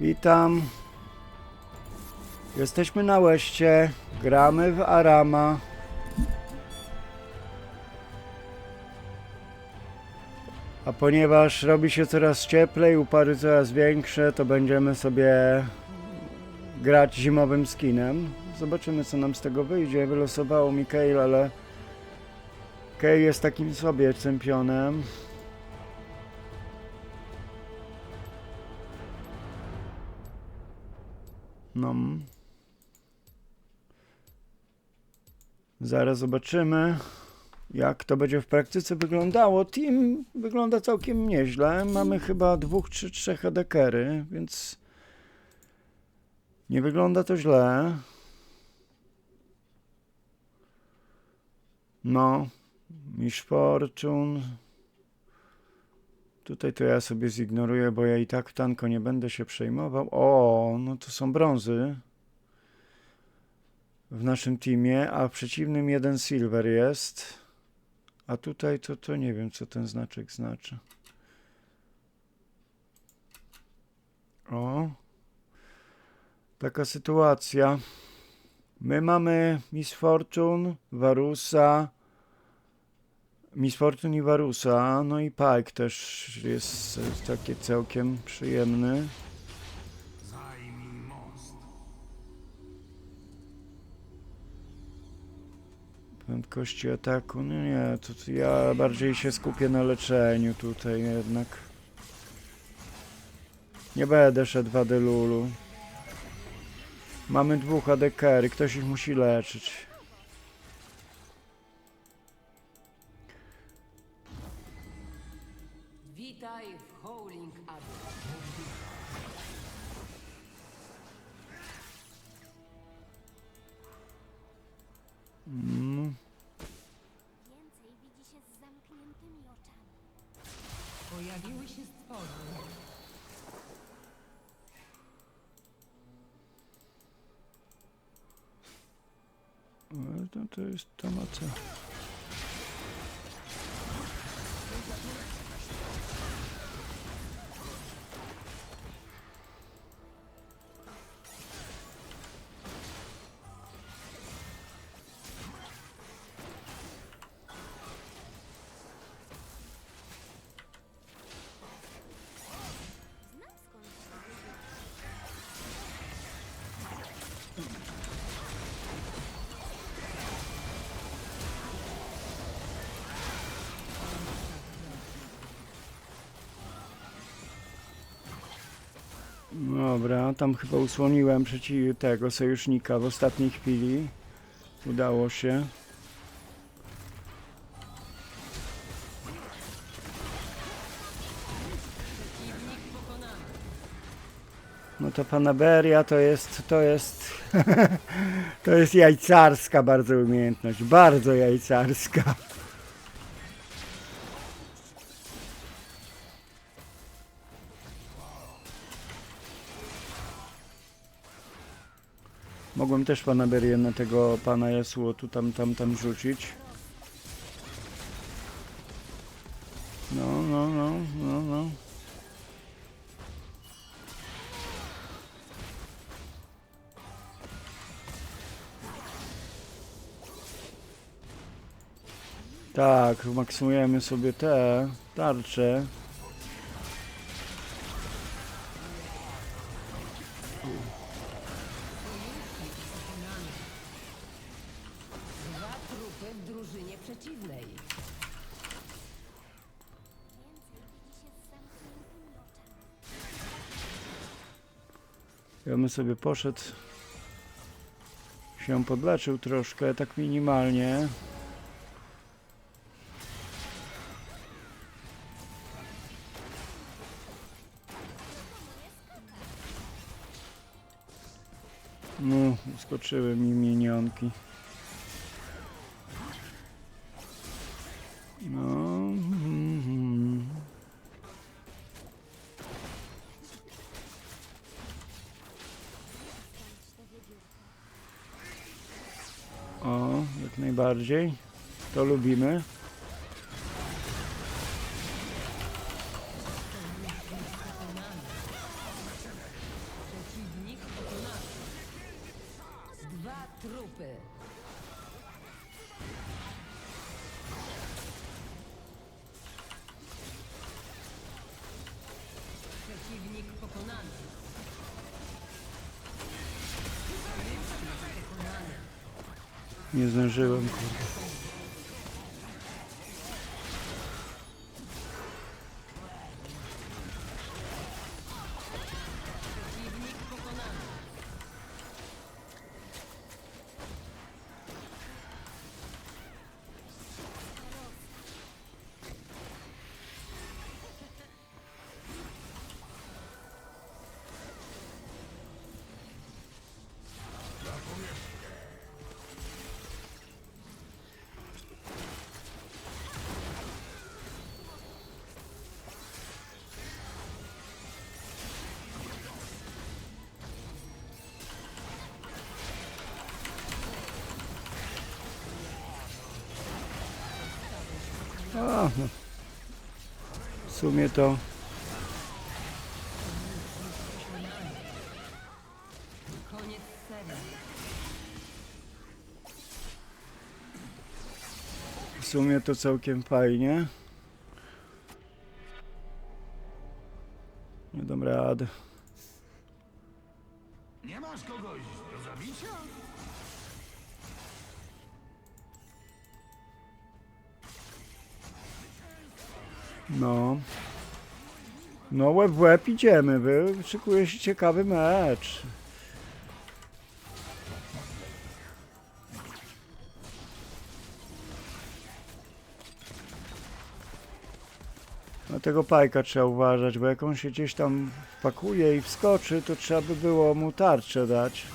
Witam. Jesteśmy na Łeście. Gramy w Arama. A ponieważ robi się coraz cieplej, upary coraz większe, to będziemy sobie grać zimowym skinem. Zobaczymy co nam z tego wyjdzie. Wylosowało mi Kale, ale Kale jest takim sobie czempionem. No. Zaraz zobaczymy, jak to będzie w praktyce wyglądało. Team wygląda całkiem nieźle. Mamy chyba dwóch czy trzech adekery, więc nie wygląda to źle. No, Miss Fortune. Tutaj to ja sobie zignoruję, bo ja i tak tanko nie będę się przejmował. O, no to są brązy w naszym teamie, a w przeciwnym jeden silver jest. A tutaj to, to nie wiem, co ten znaczek znaczy. O, taka sytuacja. My mamy Miss Fortune, Varusa, Miss Fortune i Varusa, no i Pike też jest e, taki całkiem przyjemny. Prędkości ataku, no nie, to, ja bardziej się skupię na leczeniu tutaj jednak. Nie będę szedł w Adelulu. Mamy dwóch ADKR, ktoś ich musi leczyć. To, to jest to ma co. tam chyba usłoniłem przeciw tego sojusznika w ostatniej chwili. Udało się. No to Panaberia to jest, to jest, to jest jajcarska bardzo umiejętność, bardzo jajcarska. Mogłem też Panaberię na tego pana Yasuo tu tam, tam, tam rzucić. No, no, no, no, no. Tak, maksymujemy sobie te tarcze. Dwa bym sobie poszedł, się podleczył troszkę, tak minimalnie. No, skoczyły mi minionki. Jak najbardziej. To lubimy. No. W sumie to w sumie to całkiem fajnie. Nie dam rady. Nie masz kogoś do zabicia? No. No łeb w łeb idziemy, wy. Szykuje się ciekawy mecz. Na tego pajka trzeba uważać, bo jak on się gdzieś tam wpakuje i wskoczy, to trzeba by było mu tarczę dać.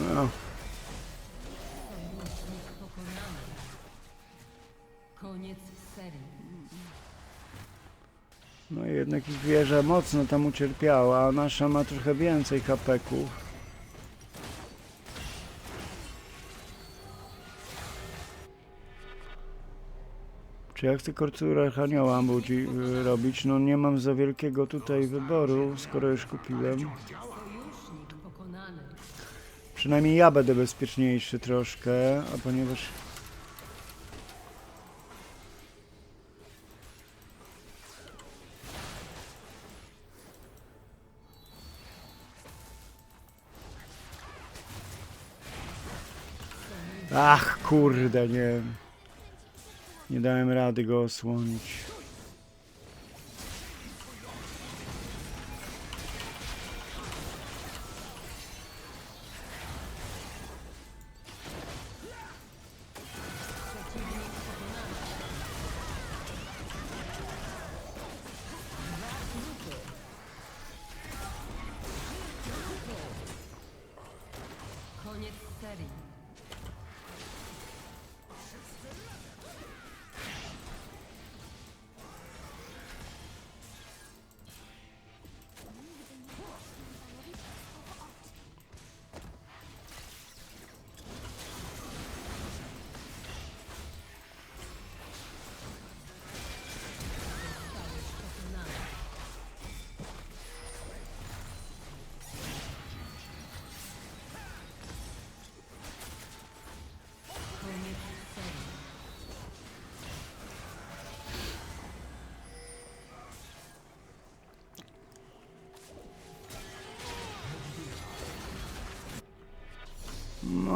No. Koniec serii. No jednak ich wieża mocno tam ucierpiała, a nasza ma trochę więcej hapeków. Czy ja chcę korcura Archanioła budzi, y, robić? No nie mam za wielkiego tutaj wyboru, skoro już kupiłem. Przynajmniej ja będę bezpieczniejszy troszkę, a ponieważ... Ach, kurde, nie. Nie dałem rady go osłonić.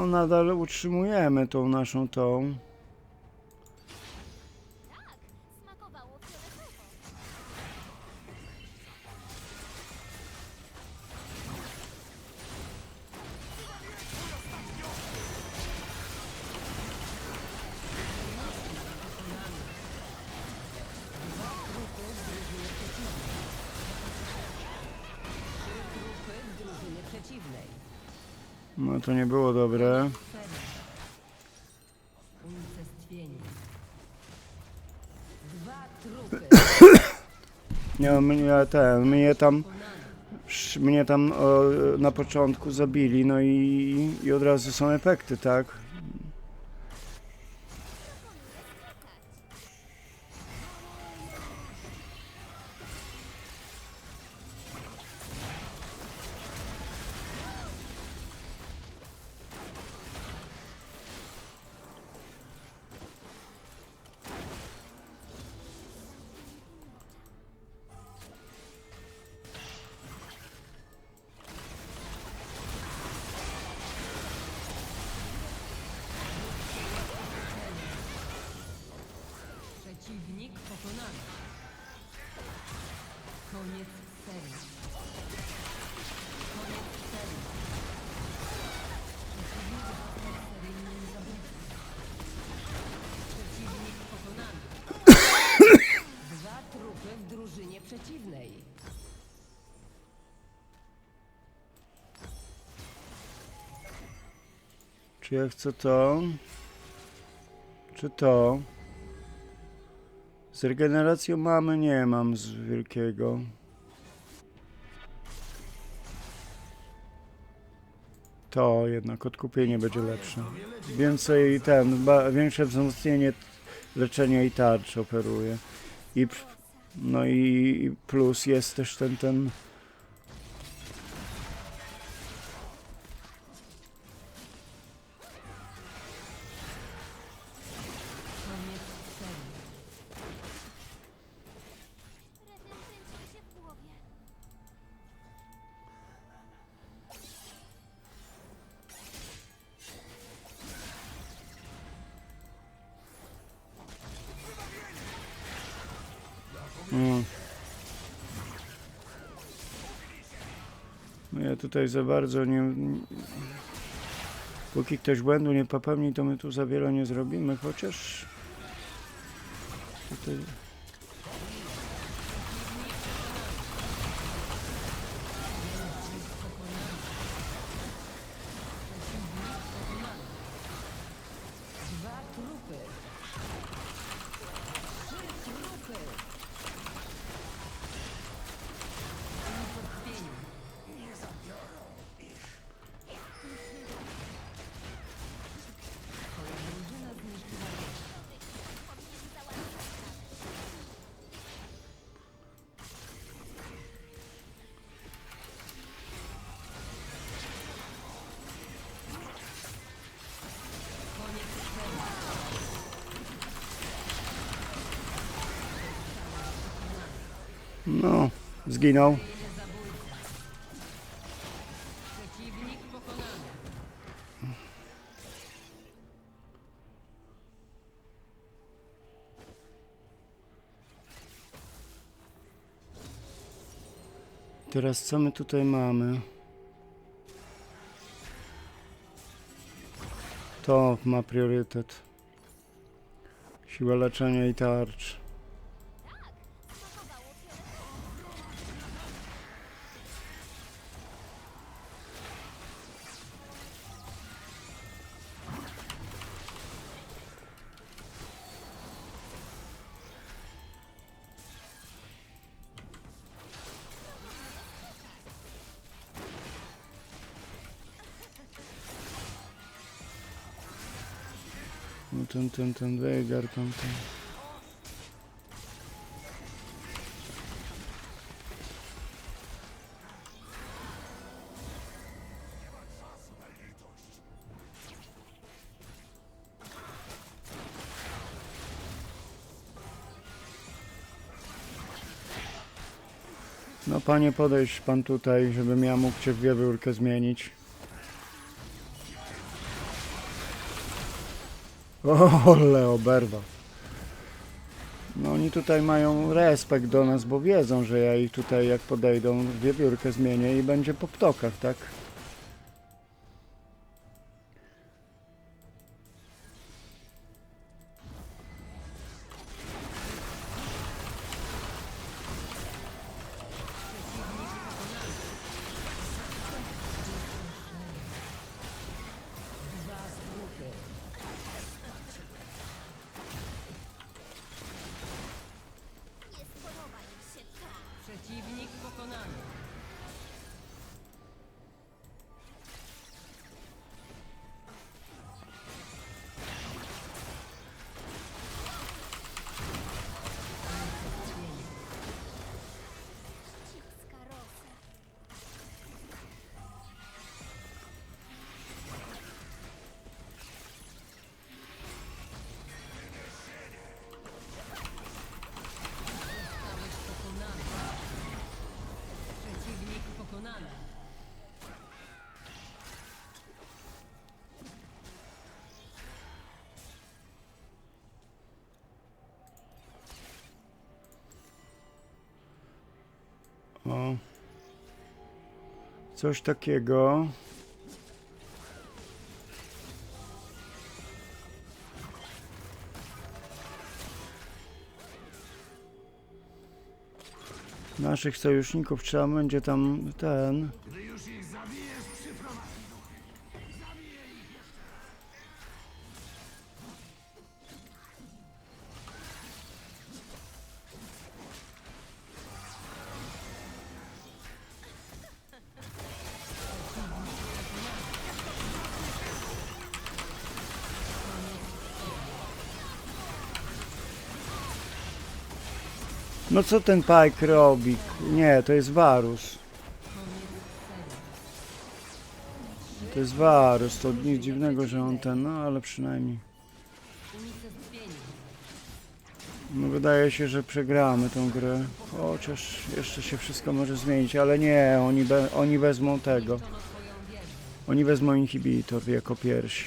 No nadal utrzymujemy tą naszą tą. No to nie było dobre. Nie, mnie ten, mnie tam, mnie tam o, na początku zabili, no i, i od razu są efekty, tak? Koniec serii. Koniec serii. Przeciwnik. Przeciwnik pokonany. Dwa trupy w drużynie przeciwnej. Czy ja chcę to? Czy to? Z regeneracją mamy? Nie mam z wielkiego. To jednak odkupienie będzie lepsze. Więcej ten, większe wzmocnienie leczenia i tarcz operuje. I no i plus jest też ten ten No ja tutaj za bardzo nie... Póki ktoś błędu nie popełni, to my tu za wiele nie zrobimy, chociaż... Tutaj... No, zginął. Teraz co my tutaj mamy? To ma priorytet. Siła leczenia i tarcz. Ten, ten, ten Veigar, ten, ten. No panie podejść pan tutaj, żebym ja mógł cię w wiewiórkę zmienić. Ole, oberwał. No oni tutaj mają respekt do nas, bo wiedzą, że ja ich tutaj jak podejdą wiewiórkę zmienię i będzie po ptokach, tak? Coś takiego. Naszych sojuszników trzeba będzie tam ten. No co ten Pike robi? Nie, to jest Varus. To jest Varus, to nic dziwnego, że on ten, no ale przynajmniej. No wydaje się, że przegramy tą grę. Chociaż jeszcze się wszystko może zmienić, ale nie, oni, be, oni wezmą tego. Oni wezmą inhibitor jako pierwsi.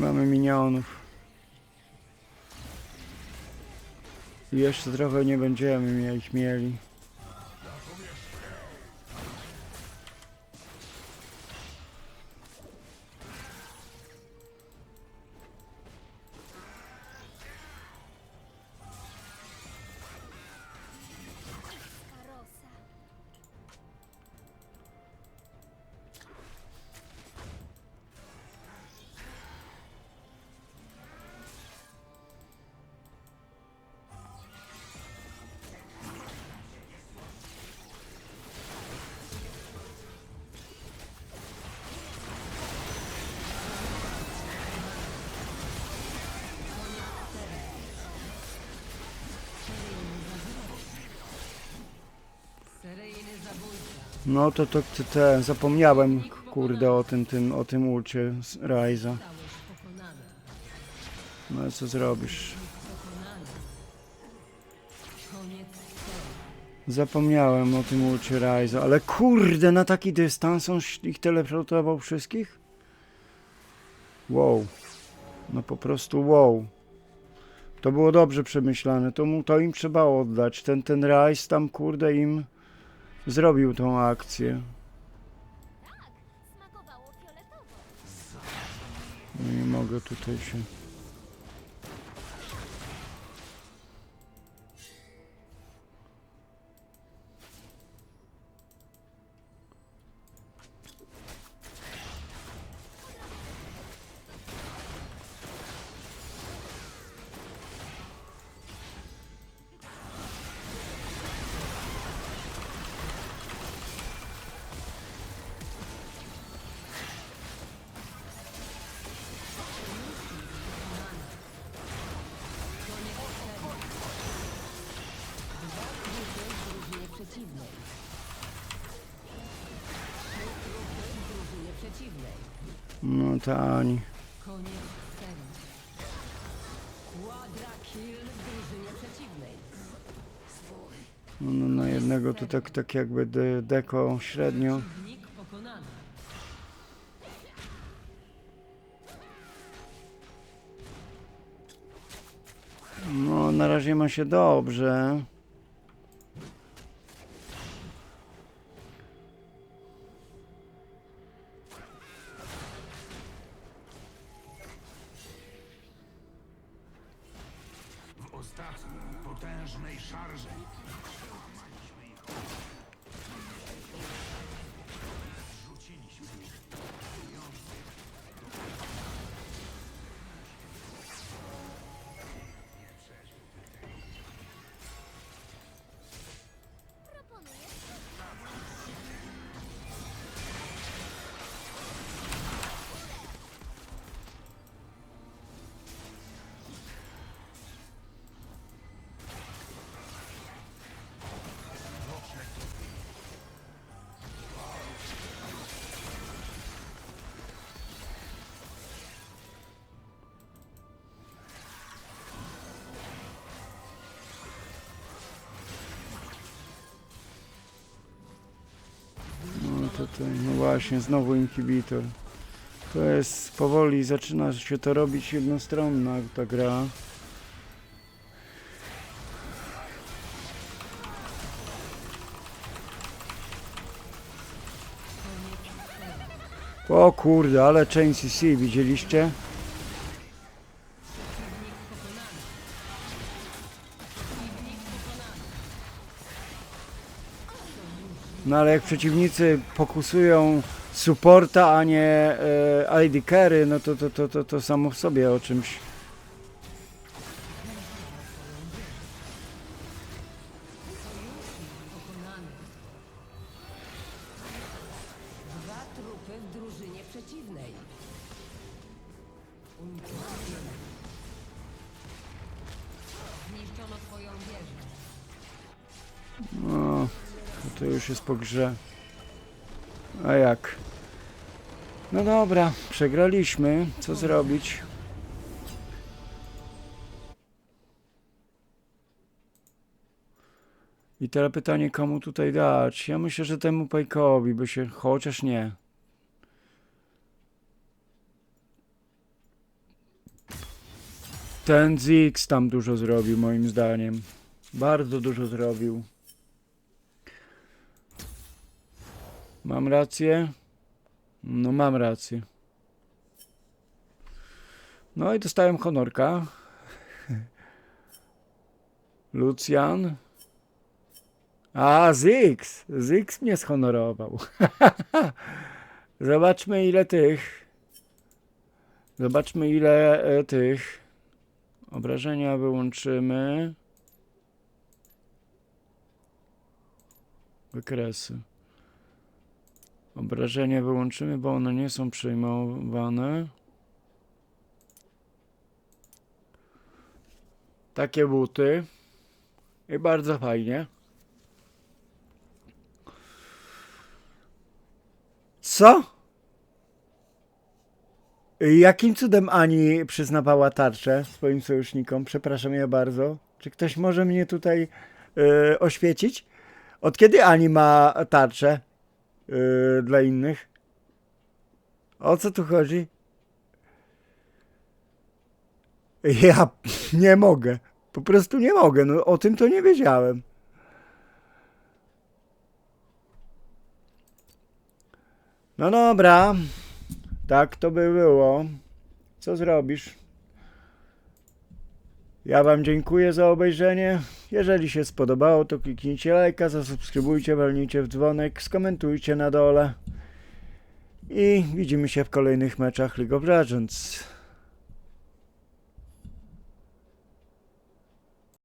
Mamy minionów. I jeszcze trochę nie będziemy ich mieli. No to to te, te zapomniałem kurde o tym tym o tym ulcie z Ryza. No co zrobisz? Zapomniałem o tym ulcie Ryza, ale kurde na taki dystans on ich teleportował wszystkich? Wow. No po prostu wow. To było dobrze przemyślane, to, mu, to im trzeba oddać. Ten, ten Ryze tam kurde im zrobił tą akcję. Tak, nie mogę tutaj się... No Tani. Koniec. No, no na jednego to tak, tak jakby de, deko średnio. No na razie ma się dobrze. Tutaj. No właśnie, znowu inhibitor. To jest powoli, zaczyna się to robić jednostronna ta gra. O kurde, ale Chain CC widzieliście? No ale jak przeciwnicy pokusują supporta, a nie e, ID carry, no to, to, to, to, to samo w sobie o czymś. No, to już jest po grze. A jak? No dobra, przegraliśmy. Co zrobić? I teraz pytanie, komu tutaj dać? Ja myślę, że temu Pajkowi by się... Chociaż nie. Ten Zix tam dużo zrobił, moim zdaniem. Bardzo dużo zrobił. Mam rację? No mam rację. No i dostałem honorka. Lucjan. A, Zix! Zix mnie schonorował. Zobaczmy ile tych. Zobaczmy ile e, tych. Obrażenia wyłączymy. Wykresy. Obrażenia wyłączymy, bo one nie są przejmowane. Takie buty. I bardzo fajnie. Co? Jakim cudem Ani przyznawała tarczę swoim sojusznikom? Przepraszam ja bardzo. Czy ktoś może mnie tutaj e, oświecić? Od kiedy Ani ma tarczę? Yy, dla innych. O co tu chodzi? Ja nie mogę. Po prostu nie mogę. No, o tym to nie wiedziałem. No dobra. Tak to by było. Co zrobisz? Ja Wam dziękuję za obejrzenie. Jeżeli się spodobało, to kliknijcie lajka, zasubskrybujcie, walnijcie w dzwonek, skomentujcie na dole. I widzimy się w kolejnych meczach League of Legends.